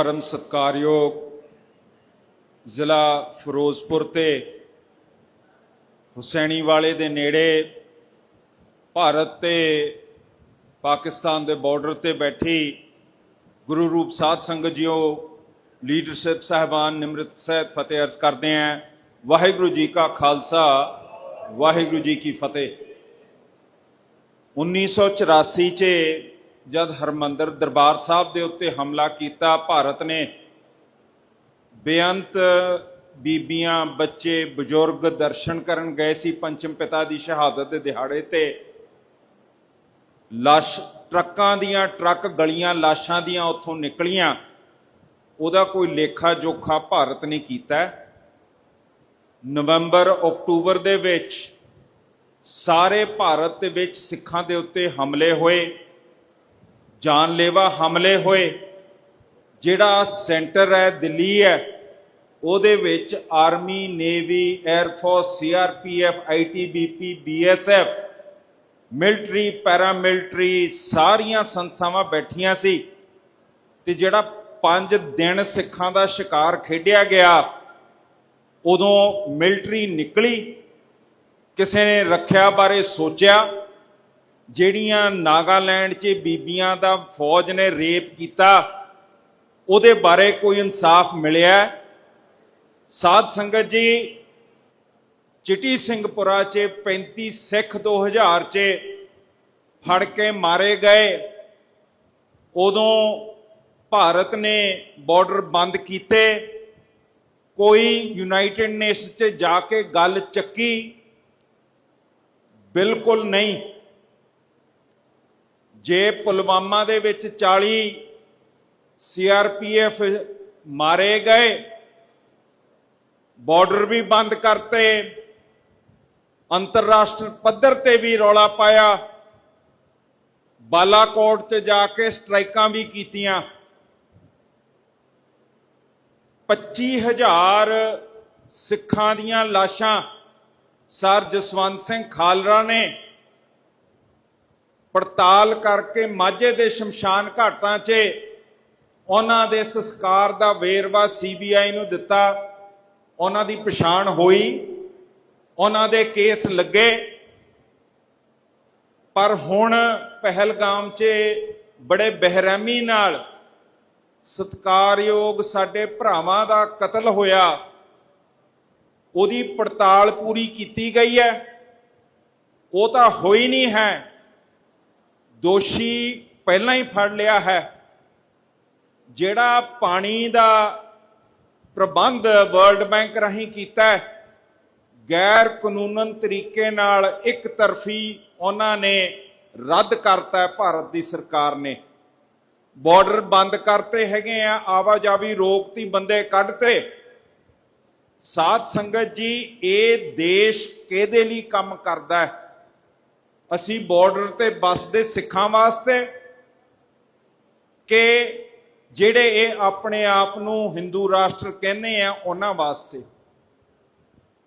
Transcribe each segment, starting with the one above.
ਪਰਮ ਸਤਕਾਰਯੋਗ ਜ਼ਿਲ੍ਹਾ ਫਿਰੋਜ਼ਪੁਰ ਤੇ ਹੁਸੈਣੀ ਵਾਲੇ ਦੇ ਨੇੜੇ ਭਾਰਤ ਤੇ ਪਾਕਿਸਤਾਨ ਦੇ ਬਾਰਡਰ ਤੇ ਬੈਠੀ ਗੁਰੂ ਰੂਪ ਸਾਧ ਸੰਗਤ ਜੀਓ ਲੀਡਰਸ਼ਿਪ ਸਹਿਬਾਨ ਨਿਮਰਤ ਸਹਿਤ ਫਤਿਹ ਅਰਜ਼ ਕਰਦੇ ਆਂ ਵਾਹਿਗੁਰੂ ਜੀ ਕਾ ਖਾਲਸਾ, ਵਾਹਿਗੁਰੂ ਜੀ ਕੀ ਫਤਿਹ। 1984 ਚ ਜਦ ਹਰਮੰਦਰ ਦਰਬਾਰ ਸਾਹਿਬ ਦੇ ਉੱਤੇ ਹਮਲਾ ਕੀਤਾ, ਭਾਰਤ ਨੇ ਬੇਅੰਤ ਬੀਬੀਆਂ, ਬੱਚੇ, ਬਜ਼ੁਰਗ ਦਰਸ਼ਨ ਕਰਨ ਗਏ ਸੀ ਪੰਚਮ ਪਿਤਾ ਦੀ ਸ਼ਹਾਦਤ ਦੇ ਦਿਹਾੜੇ ਤੇ। ਲਾਸ਼, ਟਰੱਕਾਂ ਦੀਆਂ ਟਰੱਕ ਗਲੀਆਂ, ਲਾਸ਼ਾਂ ਦੀਆਂ ਉੱਥੋਂ ਨਿਕਲੀਆਂ। ਉਹਦਾ ਕੋਈ ਲੇਖਾ ਜੋਖਾ ਭਾਰਤ ਨੇ ਕੀਤਾ। ਨਵੰਬਰ, ਅਕਤੂਬਰ ਦੇ ਵਿੱਚ ਸਾਰੇ ਭਾਰਤ ਦੇ ਵਿੱਚ ਸਿੱਖਾਂ ਦੇ ਉੱਤੇ ਹਮਲੇ ਹੋਏ। ਜਾਨਲੇਵਾ ਹਮਲੇ ਹੋਏ। ਜਿਹੜਾ ਸੈਂਟਰ ਹੈ, ਦਿੱਲੀ ਹੈ, ਉਹਦੇ ਵਿੱਚ army, navy air force CRPF ITBP BSF military, paramilitary ਸਾਰੀਆਂ ਸੰਸਥਾਵਾਂ ਬੈਠੀਆਂ ਸੀ। ਤੇ ਜਿਹੜਾ 5 ਦਿਨ ਸਿੱਖਾਂ ਦਾ ਸ਼ਿਕਾਰ ਖੇਡਿਆ ਗਿਆ, ਉਦੋਂ ਮਿਲਟਰੀ ਨਿਕਲੀ। ਕਿਸੇ ਨੇ ਰੱਖਿਆ ਬਾਰੇ ਸੋਚਿਆ। ਜਿਹੜੀਆਂ ਨਾਗਾਲੈਂਡ 'ਚ ਬੀਬੀਆਂ ਦਾ ਫੌਜ ਨੇ ਰੇਪ ਕੀਤਾ, ਉਹਦੇ ਬਾਰੇ ਕੋਈ ਇਨਸਾਫ ਮਿਲਿਆ? ਸਾਧ ਸੰਗਤ ਜੀ, ਚਿੱਟੀ ਸਿੰਘਪੁਰਾ 'ਚ 35 ਸਿੱਖ 2000 'ਚ ਫੜ ਕੇ ਮਾਰੇ ਗਏ। ਉਦੋਂ ਭਾਰਤ ਨੇ ਬਾਰਡਰ ਬੰਦ ਕੀਤੇ। ਕੋਈ ਯੂਨਾਈਟਿਡ ਨੇਸ਼ਨ 'ਚ ਜਾ ਕੇ ਗੱਲ ਚੱਕੀ? ਬਿਲਕੁਲ ਨਹੀਂ। ਜੇ ਪੁਲਵਾਮਾ ਦੇ ਵਿੱਚ 40 ਸੀਆਰਪੀਐਫ ਮਾਰੇ ਗਏ, ਬਾਰਡਰ ਵੀ ਬੰਦ ਕਰਤੇ, ਅੰਤਰਰਾਸ਼ਟਰ ਪੱਧਰ ਤੇ ਵੀ ਰੌਲਾ ਪਾਇਆ, ਬਾਲਾਕੋਟ ਤੇ ਜਾ ਕੇ ਸਟ੍ਰਾਈਕਾਂ ਵੀ ਕੀਤੀਆਂ। 25000 ਸਿੱਖਾਂ ਦੀਆਂ ਲਾਸ਼ਾਂ ਸਰ ਜਸਵੰਤ ਸਿੰਘ ਖਾਲਰਾ ਨੇ ਪੜਤਾਲ ਕਰਕੇ ਮਾਝੇ ਦੇ ਸ਼ਮਸ਼ਾਨ ਘਾਟਾਂ 'ਚ ਉਹਨਾਂ ਦੇ ਸੰਸਕਾਰ ਦਾ ਵੇਰਵਾ ਸੀਬੀਆਈ ਨੂੰ ਦਿੱਤਾ। ਉਹਨਾਂ ਦੀ ਪਛਾਣ ਹੋਈ। ਉਹਨਾਂ ਦੇ ਕੇਸ ਲੱਗੇ। ਪਰ ਹੁਣ ਪਹਿਲਗਾਮ 'ਚ ਬੜੇ ਬਹਿਰਮੀ ਨਾਲ ਸਤਕਾਰਯੋਗ ਸਾਡੇ ਭਰਾਵਾਂ ਦਾ ਕਤਲ ਹੋਇਆ। ਉਹਦੀ ਪੜਤਾਲ ਪੂਰੀ ਕੀਤੀ ਗਈ ਹੈ। ਉਹ ਤਾਂ ਹੋਈ ਨਹੀਂ ਹੈ। ਦੋਸ਼ੀ ਪਹਿਲਾਂ ਹੀ ਫੜ ਲਿਆ ਹੈ। ਜਿਹੜਾ ਪਾਣੀ ਦਾ ਪ੍ਰਬੰਧ ਵਰਲਡ ਬੈਂਕ ਰਾਹੀਂ ਕੀਤਾ ਹੈ, ਗੈਰ ਕਾਨੂੰਨਨ ਤਰੀਕੇ ਨਾਲ ਇੱਕ ਤਰਫੀ ਉਹਨਾਂ ਨੇ ਰੱਦ ਕਰਤਾ ਭਾਰਤ ਦੀ ਸਰਕਾਰ ਨੇ। ਬਾਰਡਰ ਬੰਦ ਕਰਤੇ ਹੈਗੇ ਆ, ਆਵਾਜਾਵੀ ਰੋਕਤੀ ਬੰਦੇ ਕੱਢਤੇ। ਸਾਧ ਸੰਗਤ ਜੀ, ਇਹ ਦੇਸ਼ ਕਿਹਦੇ ਲਈ ਕੰਮ ਕਰਦਾ ਹੈ? ਅਸੀਂ ਬਾਰਡਰ ਤੇ ਬਸਦੇ ਸਿੱਖਾਂ ਵਾਸਤੇ ਕਿ ਜਿਹੜੇ ਇਹ ਆਪਣੇ ਆਪ ਨੂੰ ਹਿੰਦੂ ਰਾਸ਼ਟਰ ਕਹਿੰਦੇ ਆ, ਉਹਨਾਂ ਵਾਸਤੇ।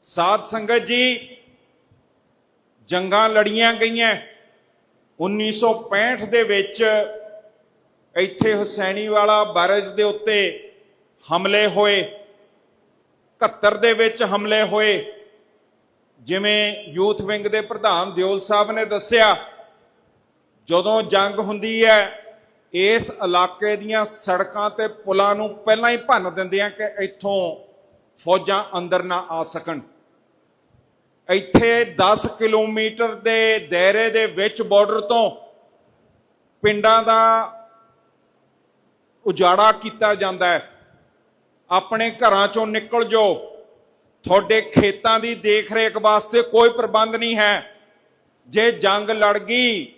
ਸਾਧ ਸੰਗਤ ਜੀ, ਜੰਗਾਂ ਲੜੀਆਂ ਗਈਆਂ। 1965 ਦੇ ਵਿੱਚ ਇੱਥੇ ਹੁਸੈਨੀ ਵਾਲਾ ਬਰਜ ਦੇ ਉੱਤੇ ਹਮਲੇ ਹੋਏ। 71 ਦੇ ਵਿੱਚ ਹਮਲੇ ਹੋਏ। ਜਿਵੇਂ ਯੂਥ ਵਿੰਗ ਦੇ ਪ੍ਰਧਾਨ ਦਿਓਲ ਸਾਹਿਬ ਨੇ ਦੱਸਿਆ, ਜਦੋਂ ਜੰਗ ਹੁੰਦੀ ਹੈ, ਇਸ ਇਲਾਕੇ ਦੀਆਂ ਸੜਕਾਂ ਤੇ ਪੁਲਾਂ ਨੂੰ ਪਹਿਲਾਂ ਹੀ ਭੰਨ ਦਿੰਦੇ ਆ ਕਿ ਇੱਥੋਂ ਫੌਜਾਂ ਅੰਦਰ ਨਾ ਆ ਸਕਣ। ਇੱਥੇ 10 ਕਿਲੋਮੀਟਰ ਦੇ ਦਾਇਰੇ ਦੇ ਵਿੱਚ ਬਾਰਡਰ ਤੋਂ ਪਿੰਡਾਂ ਦਾ ਉਜਾੜਾ ਕੀਤਾ ਜਾਂਦਾ ਹੈ। ਆਪਣੇ ਘਰਾਂ ਚੋਂ ਨਿਕਲ ਜਾਓ। ਤੁਹਾਡੇ ਖੇਤਾਂ ਦੀ ਦੇਖ-ਰੇਖ ਵਾਸਤੇ ਕੋਈ ਪ੍ਰਬੰਧ ਨਹੀਂ ਹੈ। ਜੇ ਜੰਗ ਲੜ ਗਈ,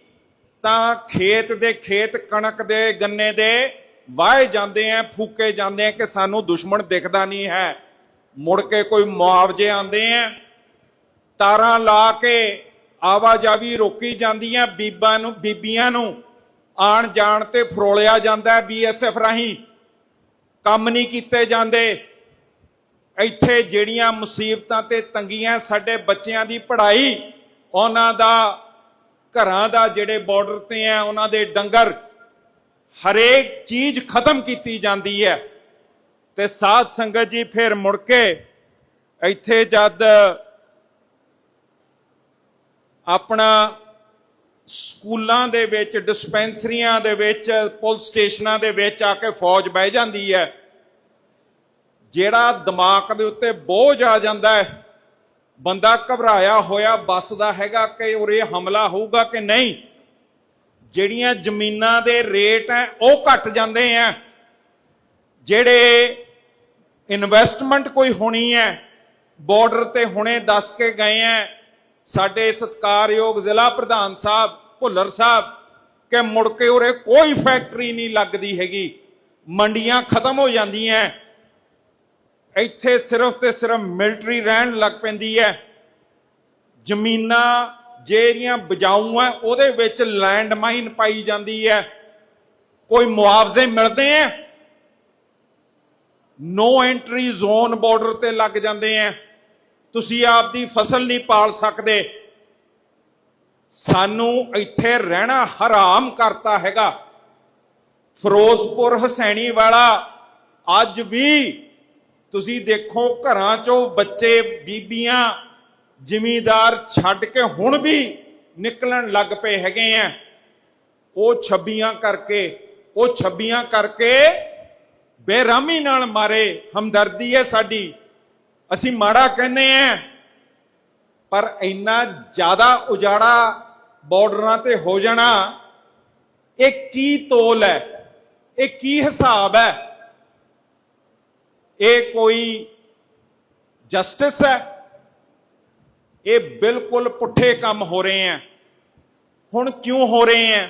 ਤਾਂ ਖੇਤ ਦੇ ਖੇਤ, ਕਣਕ ਦੇ ਗੰਨੇ ਦੇ ਵਾਹੇ ਜਾਂਦੇ ਆ, ਫੂਕੇ ਜਾਂਦੇ ਆ ਕਿ ਸਾਨੂੰ ਦੁਸ਼ਮਣ ਦਿਖਦਾ ਨਹੀਂ ਹੈ। ਮੁੜ ਕੇ ਕੋਈ ਮੁਆਵਜ਼ੇ ਆਉਂਦੇ ਆ। ਤਾਰਾਂ ਲਾ ਕੇ ਆਵਾਜਾਵੀ ਰੋਕੀ ਜਾਂਦੀਆਂ ਬੀਬਾਂ ਨੂੰ, ਬੀਬੀਆਂ ਨੂੰ। ਆਣ ਜਾਣ ਤੇ ਫਰੋਲਿਆ ਜਾਂਦਾ ਬੀਐਸਐਫ ਰਾਹੀਂ। ਕੰਮ ਨਹੀਂ ਕੀਤੇ ਜਾਂਦੇ। ਇੱਥੇ ਜਿਹੜੀਆਂ ਮੁਸੀਬਤਾਂ ਤੇ ਤੰਗੀਆਂ ਸਾਡੇ ਬੱਚਿਆਂ ਦੀ ਪੜ੍ਹਾਈ, ਉਹਨਾਂ ਦਾ, ਘਰਾਂ ਦਾ ਜਿਹੜੇ ਬਾਰਡਰ ਤੇ ਆ ਉਹਨਾਂ ਦੇ ਡੰਗਰ, ਹਰੇਕ ਚੀਜ਼ ਖਤਮ ਕੀਤੀ ਜਾਂਦੀ ਹੈ। ਤੇ ਸਾਧ ਸੰਗਤ ਜੀ ਫਿਰ ਮੁੜ ਕੇ ਇੱਥੇ ਜਦ ਆਪਣਾ ਸਕੂਲਾਂ ਦੇ ਵਿੱਚ, ਡਿਸਪੈਂਸਰੀਆਂ ਦੇ ਵਿੱਚ, ਪੁਲਿਸ ਸਟੇਸ਼ਨਾਂ ਦੇ ਵਿੱਚ ਆ ਕੇ ਫੌਜ ਬਹਿ ਜਾਂਦੀ ਹੈ ਜਿਹੜਾ ਦਿਮਾਗ ਦੇ ਉੱਤੇ ਬੋਝ ਆ ਜਾਂਦਾ ਹੈ, ਬੰਦਾ ਘਬਰਾਇਆ ਹੋਇਆ ਬੱਸਦਾ ਹੈਗਾ ਕਿ ਉਰੇ ਹਮਲਾ ਹੋਊਗਾ ਕਿ ਨਹੀਂ? ਜਿਹੜੀਆਂ ਜ਼ਮੀਨਾਂ ਦੇ ਰੇਟ ਹੈ, ਉਹ ਘਟ ਜਾਂਦੇ ਆ ਜਿਹੜੇ ਇਨਵੈਸਟਮੈਂਟ ਕੋਈ ਹੋਣੀ ਹੈ ਬਾਰਡਰ ਤੇ ਹੁਣੇ ਦੱਸ ਕੇ ਗਏ ਆ ਸਾਡੇ ਸਤਕਾਰਯੋਗ ਜ਼ਿਲ੍ਹਾ ਪ੍ਰਧਾਨ ਸਾਹਿਬ, ਭੁੱਲਰ ਸਾਹਿਬ, ਕਿ ਮੁੜ ਕੇ ਉਰੇ ਕੋਈ ਫੈਕਟਰੀ ਨਹੀਂ ਲੱਗਦੀ ਹੈਗੀ। ਮੰਡੀਆਂ ਖਤਮ ਹੋ ਜਾਂਦੀਆਂ ਇੱਥੇ ਸਿਰਫ ਤੇ ਸਿਰਫ ਮਿਲਟਰੀ ਰਹਿਣ ਲੱਗ ਪੈਂਦੀ ਹੈ। ਜ਼ਮੀਨਾਂ ਜਿਹੜੀਆਂ ਬਜਾਊ ਆ ਉਹਦੇ ਵਿੱਚ ਲੈਂਡ ਮਾਈਨ ਪਾਈ ਜਾਂਦੀ ਹੈ। ਕੋਈ ਮੁਆਵਜ਼ੇ ਮਿਲਦੇ ਆ ਨੋ ਐਂਟਰੀ ਜ਼ੋਨ ਬਾਰਡਰ ਤੇ ਲੱਗ ਜਾਂਦੇ ਆ ਤੁਸੀਂ ਆਪਦੀ ਫਸਲ ਨਹੀਂ ਪਾਲ ਸਕਦੇ। ਸਾਨੂੰ ਇੱਥੇ ਰਹਿਣਾ ਹਰਾਮ ਕਰਤਾ ਹੈਗਾ। ਫਿਰੋਜ਼ਪੁਰ ਹਸੈਣੀ ਵਾਲਾ ਅੱਜ ਵੀ ਤੁਸੀਂ ਦੇਖੋ ਘਰਾਂ ਚੋਂ ਬੱਚੇ, ਬੀਬੀਆਂ, ਜ਼ਿਮੀਦਾਰ ਛੱਡ ਕੇ ਹੁਣ ਵੀ ਨਿਕਲਣ ਲੱਗ ਪਏ ਹੈਗੇ ਆ ਉਹ ਛੱਬੀਆਂ ਕਰਕੇ, ਉਹ ਛੱਬੀਆਂ ਕਰਕੇ ਬੇਰਾਮੀ ਨਾਲ ਮਾਰੇ ਹਮਦਰਦੀ ਹੈ ਸਾਡੀ। ਅਸੀਂ ਮਾੜਾ ਕਹਿੰਦੇ ਆ ਪਰ ਇੰਨਾ ਜ਼ਿਆਦਾ ਉਜਾੜਾ ਬਾਰਡਰਾਂ ਤੇ ਹੋ ਜਾਣਾ, ਇਹ ਕੀ ਤੋਲ ਹੈ ਇਹ ਕੀ ਹਿਸਾਬ ਹੈ ਇਹ ਕੋਈ ਜਸਟਿਸ ਹੈ? ਇਹ ਬਿਲਕੁਲ ਪੁੱਠੇ ਕੰਮ ਹੋ ਰਹੇ ਆ ਹੁਣ ਕਿਉਂ ਹੋ ਰਹੇ ਆ